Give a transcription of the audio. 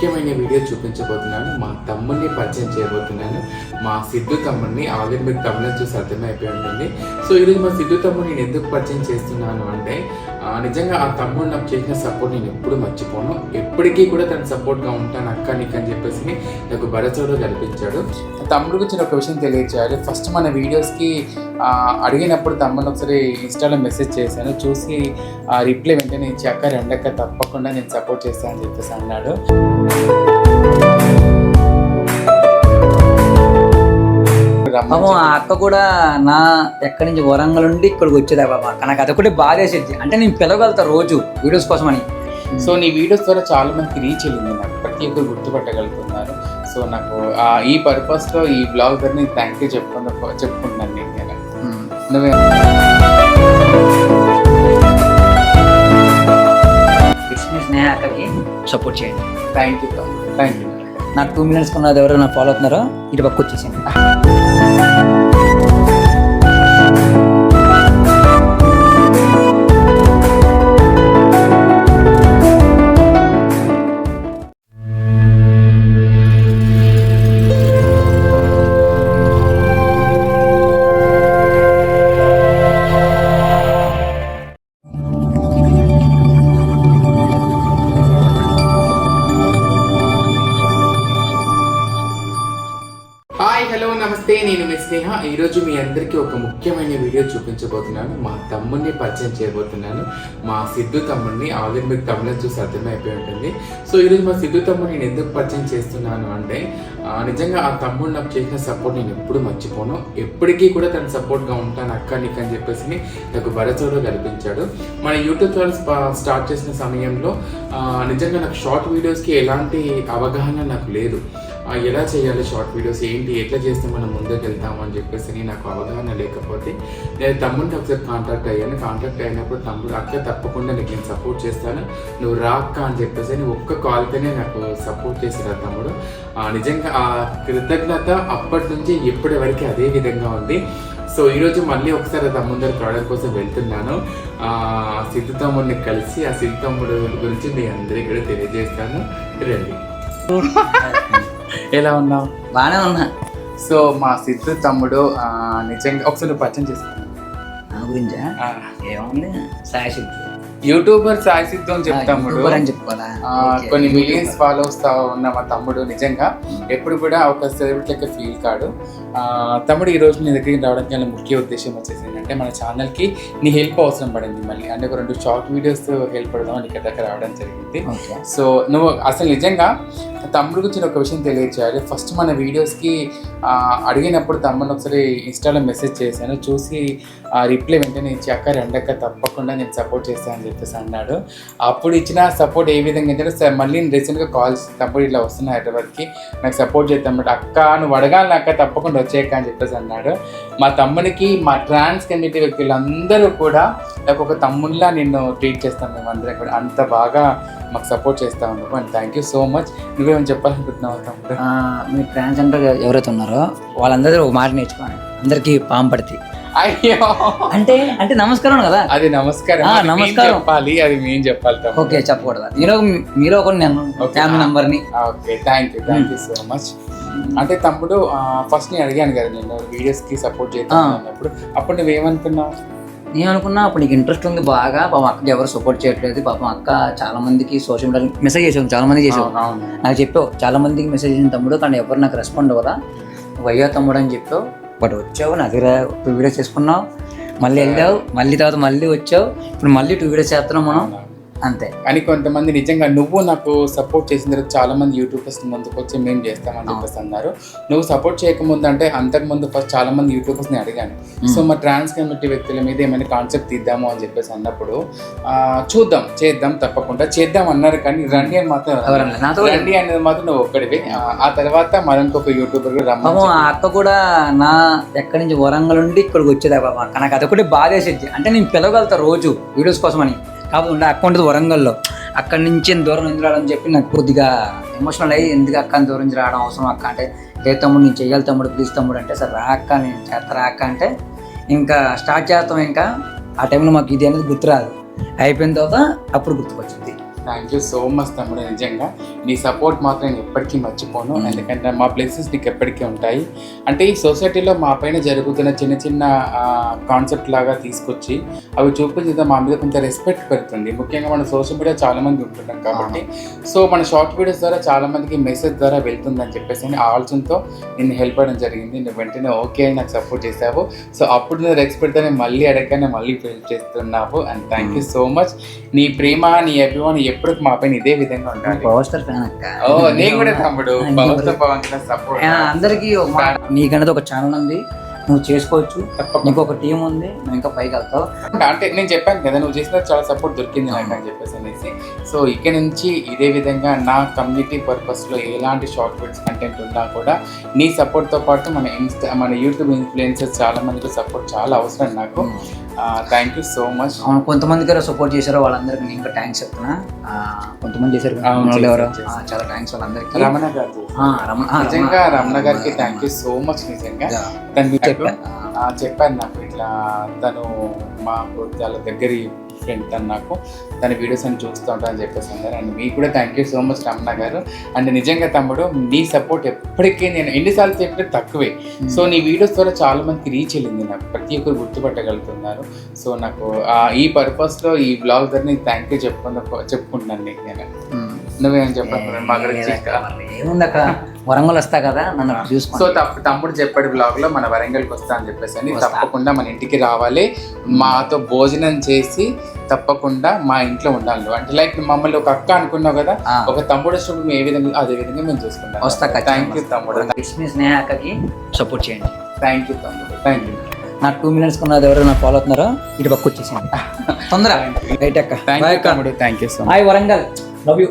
ముఖ్యమైన వీడియో చూపించబోతున్నాను. మా తమ్ముడిని పరిచయం చేయబోతున్నాను. మా సిద్ధు తమ్ముడిని ఆల్రెడీ మీరు తమిళ చూసి అర్థమైపోయి ఉంటుంది. సో ఈరోజు మా సిద్ధు తమ్ముడిని నేను ఎందుకు పరిచయం చేస్తున్నాను అంటే నిజంగా ఆ తమ్ముడు నాకు చేసిన సపోర్ట్ నేను ఎప్పుడు మర్చిపోను. ఎప్పటికీ కూడా తన సపోర్ట్గా ఉంటాను అక్క నీకు అని చెప్పేసి నాకు భరతోడు కల్పించాడు. తమ్ముడు గురించి ఒక విషయం తెలియజేయాలి ఫస్ట్ మన వీడియోస్కి అడిగినప్పుడు తమ్ముడు ఒకసారి ఇన్స్టాలో మెసేజ్ చేశాను. చూసి ఆ రిప్లై వెంటనే ఇచ్చాక అక్క రెండక్క తప్పకుండా నేను సపోర్ట్ చేస్తానని చెప్పేసి అన్నాడు. పాపం ఆ అక్క కూడా నా ఎక్కడి నుంచి వరంగల్ నుండి ఇక్కడికి వచ్చేదా బాబా అక్క. నాకు అదొకటి బాధేసేది అంటే నేను పిలవగలుగుతా రోజు వీడియోస్ కోసం అని సో నీ వీడియోస్ ద్వారా చాలా మందికి రీచ్ వెళ్ళింది నాకు. ప్రతి ఒక్కరు గుర్తుపట్టగలుగుతున్నారు. సో నాకు ఆ ఈ పర్పస్లో ఈ బ్లాగ్ ద్వారా నేను థ్యాంక్ యూ చెప్పుకున్న చెప్పుకుంటున్నాను నేను నేను. నువ్వే. అక్కకి సపోర్ట్ చేయండి. థ్యాంక్ యూ థ్యాంక్ యూ నా టూ మినిట్స్ ఉన్నది ఎవరైనా ఫాలో అవుతున్నారో ఇటు పక్క వచ్చేసింది హలో నమస్తే. నేను మీ స్నేహ. ఈరోజు మీ అందరికీ ఒక ముఖ్యమైన వీడియో చూపించబోతున్నాను. మా తమ్ముడిని పరిచయం చేయబోతున్నాను. మా సిద్ధు తమ్ముడిని ఆల్రెడీ మీకు తమిళ చూసి అర్థమైపోయి ఉంటుంది. సో ఈరోజు మా సిద్ధు తమ్ముడిని నేను ఎందుకు పరిచయం చేస్తున్నాను అంటే నిజంగా ఆ తమ్ముడు నాకు చేసిన సపోర్ట్ నేను ఎప్పుడు మర్చిపోను. ఎప్పటికీ కూడా తన సపోర్ట్గా ఉంటాను అక్క నీకు అని చెప్పేసి నాకు భరతోడు కల్పించాడు. మన యూట్యూబ్ ఛానల్ స్టార్ట్ చేసిన సమయంలో నిజంగా నాకు షార్ట్ వీడియోస్కి ఎలాంటి అవగాహన నాకు లేదు. ఎలా చేయాలి షార్ట్ వీడియోస్ ఏంటి ఎట్లా చేస్తే మనం ముందుకు వెళ్తాము అని చెప్పేసి నాకు అవగాహన లేకపోతే నేను తమ్ముడిని ఒకసారి కాంటాక్ట్ అయ్యాను. కాంటాక్ట్ అయినప్పుడు తమ్ముడు అక్క తప్పకుండా నీకు నేను సపోర్ట్ చేస్తాను. నువ్వు రాక్క అని చెప్పేసి అని ఒక్క కాల్తోనే నాకు సపోర్ట్ చేశారు ఆ తమ్ముడు. ఆ, నిజంగా ఆ కృతజ్ఞత అప్పటి నుంచి ఇప్పటి వరకు అదే విధంగా ఉంది. సో ఈరోజు మళ్ళీ ఒకసారి ఆ తమ్ముడు కోసం వెళ్తున్నాను. సిద్ధు తమ్ముడిని కలిసి ఆ సిద్ధు తమ్ముడు గురించి మీ అందరికీ కూడా తెలియజేస్తాను. రండి. ఎలా ఉన్నావు? బాగానే ఉన్నా. సో మా సిద్ధు తమ్ముడు నిజంగా ఒకసారి పరిచయం చేస్తాను నా గురించా? ఏముంది? సాయి సిద్ధు. యూట్యూబర్ సాయి సిద్ధు అని చెప్తాముడు అని చెప్పుకోవాలా. కొన్ని మిలియన్స్ ఫాలోవర్స్ ఉన్న మా తమ్ముడు నిజంగా ఎప్పుడు కూడా ఒక సెలబ్రిటీ లెక్క ఫీల్ కాడు. తమ్ముడు ఈ రోజు నీ దగ్గరికి రావడానికి గల ముఖ్య ఉద్దేశం వచ్చేసి ఏంటంటే మన ఛానల్కి నీ హెల్ప్ అవసరం పడింది. మళ్ళీ అంటే ఒక రెండు షార్ట్ వీడియోస్ హెల్ప్ పడదామని ఇక్కడ దగ్గర రావడం జరిగింది. సో నువ్వు అసలు నిజంగా తమ్ముడు గురించి ఒక విషయం తెలియజేయాలి ఫస్ట్ మన వీడియోస్కి అడిగినప్పుడు తమ్ముడు ఒకసారి ఇన్స్టాలో మెసేజ్ చేశాను. చూసి ఆ రిప్లై వెంటనే ఇచ్చి అక్క రెండక్క తప్పకుండా నేను సపోర్ట్ చేస్తానని చెప్పేసి అన్నాడు. అప్పుడు ఇచ్చిన సపోర్ట్ ఏ విధంగా అంటే మళ్ళీ నేను రీసెంట్గా కాల్స్ తప్పుడు ఇట్లా వస్తున్నా హైదరాబాద్కి. నాకు సపోర్ట్ చేద్దాం చేస్తాను అక్క నువ్వు అడగాలి అక్క తప్పకుండా వచ్చేయక్క అని చెప్పేసి అన్నాడు. మా తమ్మునికి మా ట్రాన్స్ కమ్యూనిటీ వ్యక్తులందరూ కూడా నాకు ఒక తమ్ముళ్ళ నిన్ను ట్రీట్ చేస్తాం మేము అందరం కూడా. అంత బాగా మాకు సపోర్ట్ చేస్తా ఉన్నావు and thank you so much నువ్వేమైనా చెప్పాలనుకుంటున్నావు తమ్ముడు? ట్రాన్స్ అంటే ఎవరైతే ఉన్నారో వాళ్ళందరూ ఒక మాట నేర్చుకోవాలి అందరికీ పాంపడితే అయ్యో. అంటే అంటే నమస్కారం కదా? అది నమస్కారం. నమస్కారం. చెప్పాలి అది మేము చెప్పాలి ఓకే చెప్పకూడదు. ఒకటి నేను Okay. ఫ్యామిలీ నంబర్ని okay. Thank you thank you so much. అంటే తమ్ముడు ఫస్ట్ నేను అడిగాను కదా నేను వీడియోస్కి సపోర్ట్ చేస్తాను. అన్నప్పుడు. అప్పుడు నువ్వేమనుకున్నావు? నేను అనుకున్నా అప్పుడు నీకు ఇంట్రెస్ట్ ఉంది బాగా. పాపం అక్కకి ఎవరు సపోర్ట్ చేయట్లేదు. పాపం అక్క చాలా మందికి సోషల్ మీడియా మెసేజ్ చేసావు చాలా మంది చేసావు నాకు చెప్పావు చాలా మందికి మెసేజ్ చేసిన తమ్ముడు కానీ ఎవరు నాకు రెస్పాండ్ అవ్వదా నువ్వు అయ్యో తమ్ముడు అని చెప్పావు. బట్ వచ్చావు నా దగ్గర టూ వీడియోస్ చేసుకున్నావు మళ్ళీ వెళ్ళావు మళ్ళీ తర్వాత మళ్ళీ వచ్చావు ఇప్పుడు మళ్ళీ టూ వీడియోస్ చేస్తున్నాం మనం. అంతే. కానీ కొంతమంది నిజంగా నువ్వు నాకు సపోర్ట్ చేసిన తర్వాత చాలా మంది యూట్యూబర్స్ ముందుకు వచ్చి మేము చేస్తామని చెప్పేసి అన్నారు. నువ్వు సపోర్ట్ చేయకముందు అంటే అంతకుముందు ఫస్ట్ చాలా మంది యూట్యూబర్స్ని అడిగాను. సో మా ట్రాన్స్ కమ్యూనిటీ వ్యక్తుల మీద ఏమైనా కాన్సెప్ట్ తీద్దాము అని చెప్పేసి అన్నప్పుడు చూద్దాం చేద్దాం తప్పకుండా చేద్దాం అన్నారు కానీ రండి అని మాత్రం రండి అనేది మాత్రం నువ్వు ఒక్కడివి. ఆ, తర్వాత మరొక యూట్యూబర్ కూడా పాపం రమ్మని ఆ అక్క కూడా నా ఎక్కడి నుంచి వరంగల్ నుండి ఇక్కడికి వచ్చేదా బాబా నాకు అదొకటి బాధేసేది. అంటే నేను పిలవగలుగుతా రోజు వీడియోస్ కోసం అని కాకపోతే ఉండే అక్క ఉండేది వరంగల్లో. అక్కడి నుంచి దూరం నుంచి రావడం చెప్పి నాకు కొద్దిగా ఎమోషనల్ అయ్యి ఎందుకు అక్కని దూరం నుంచి రావడం అవసరం అక్క అంటే లే తమ్ముడు నేను చెయ్యాలి తమ్ముడు ప్లీజ్ తమ్ముడు అంటే సరే రా అక్క నేను చేస్తా రా అక్క అంటే ఇంకా స్టార్ట్ చేస్తాం ఇంకా. ఆ టైంలో మాకు ఇది అనేది గుర్తురాదు. అయిపోయిన తర్వాత అప్పుడు గుర్తుకొచ్చింది. థ్యాంక్ యూ సో మచ్ తమ్ముడు. నిజంగా నీ సపోర్ట్ మాత్రం నేను ఎప్పటికీ మర్చిపోను. Mm. ఎందుకంటే మా బ్లెస్సెస్ నీకు ఎప్పటికీ ఉంటాయి. అంటే ఈ సొసైటీలో మా పైన జరుగుతున్న చిన్న చిన్న కాన్సెప్ట్ లాగా తీసుకొచ్చి అవి చూపించడం మా మీద కొంత రెస్పెక్ట్ పెడుతుంది. ముఖ్యంగా మన సోషల్ మీడియా చాలా మంది ఉంటున్నాం కాబట్టి సో మన షార్ట్ వీడియోస్ ద్వారా చాలా మందికి మెసేజ్ ద్వారా వెళ్తుంది అని చెప్పేసి అని ఆలోచనతో నిన్ను హెల్ప్ అవ్వడం జరిగింది. నువ్వు వెంటనే ఓకే అని నాకు సపోర్ట్ చేసావు. సో అప్పుడు నువ్వు రెస్పెక్ట్తోనే మళ్ళీ అడగగానే మళ్ళీ హెల్ప్ చేస్తున్నావు. And thank you so much నీ ప్రేమ నీ అభిమానం ఎప్పుడు మా పైన ఇదే విధంగా ఉండాలి. పవర్ స్టార్ ఫ్యాన్ అక్క. ఓ నేను కూడా తమ్ముడు. పవన్తో పవన్ సపోర్ట్ అందరికీ నీకనేది ఒక ఛానల్ ఉంది. నువ్వు చేసుకోవచ్చు. నీకు ఒక టీం ఉంది. నువ్వు ఇంకా పైకి వెళ్తావు. అంటే నేను చెప్పాను కదా నువ్వు చేసిన చాలా సపోర్ట్ దొరికింది నాకు అని చెప్పేసి అనేసి. సో ఇక్కడ నుంచి ఇదే విధంగా నా కమ్యూనిటీ పర్పస్లో ఎలాంటి షార్ట్ ఫిట్స్ కంటెంట్ ఉన్నా కూడా నీ సపోర్ట్తో పాటు మన ఇన్స్టా మన యూట్యూబ్ ఇన్ఫ్లుయెన్సర్స్ చాలా మందికి సపోర్ట్ చాలా అవసరం నాకు. థ్యాంక్ యూ సో మచ్ కొంతమంది గారు సపోర్ట్ చేశారో వాళ్ళందరికీ నేను ఇంకా థ్యాంక్స్ చెప్తున్నా. కొంతమంది చేశారు ఎవరో? చాలా థ్యాంక్స్ వాళ్ళందరికీ. రమణ గారు నిజంగా రమణ. గారికి థ్యాంక్ యూ. సో మచ్ నిజంగా తను చెప్పాను నాకు ఇట్లా తను మాకు చాలా దగ్గరి ఫ్రెండ్ తను నాకు. తన వీడియోస్ అని చూస్తూ ఉంటాను అని చెప్పేసి అన్నారు. అండ్ మీకు కూడా thank you so much Ramana garu. And నిజంగా తమ్ముడు నీ సపోర్ట్ ఎప్పటికీ నేను ఎన్నిసార్లు చెప్పితే తక్కువే. సో నీ వీడియోస్ ద్వారా చాలా మందికి రీచ్ వెళ్ళింది. నాకు ప్రతి ఒక్కరు గుర్తుపట్టగలుగుతున్నారు. సో నాకు ఈ పర్పస్లో ఈ బ్లాగ్ ద్వారా నీకు థ్యాంక్ యూ చెప్పుకుంటా చెప్పుకుంటున్నాను నీకు నేను. నువ్వేం చెప్పాను మా గురించి ఏముందక్క? వరంగల్ వస్తా కదా నన్ను సో చూసుకో. తప్ప తమ్ముడు చెప్పాడు బ్లాగ్లో మన వరంగల్కి వస్తా అని చెప్పేసి అని. తప్పకుండా మన ఇంటికి రావాలి. మాతో భోజనం చేసి తప్పకుండా మా ఇంట్లో ఉండాలి. అంటే లైక్ మమ్మల్ని ఒక అక్క అనుకున్నావు కదా. ఒక తమ్ముడు వచ్చినప్పుడు మేము ఏ విధంగా అదే విధంగా మేము చూసుకుంటాం. వస్తా థ్యాంక్ యూ తమ్ముడు. లక్ష్మీ స్నేహకి సపోర్ట్ చేయండి. థ్యాంక్ యూ తమ్ముడు. థ్యాంక్ యూ నాకు టూ మినిట్స్ ఉన్నది ఎవరు నాకు ఫాలో అవుతున్నారో ఇటు పక్క వచ్చేసింది తొందర రైట్ అక్క. Thank you so much hi Warangal. Love you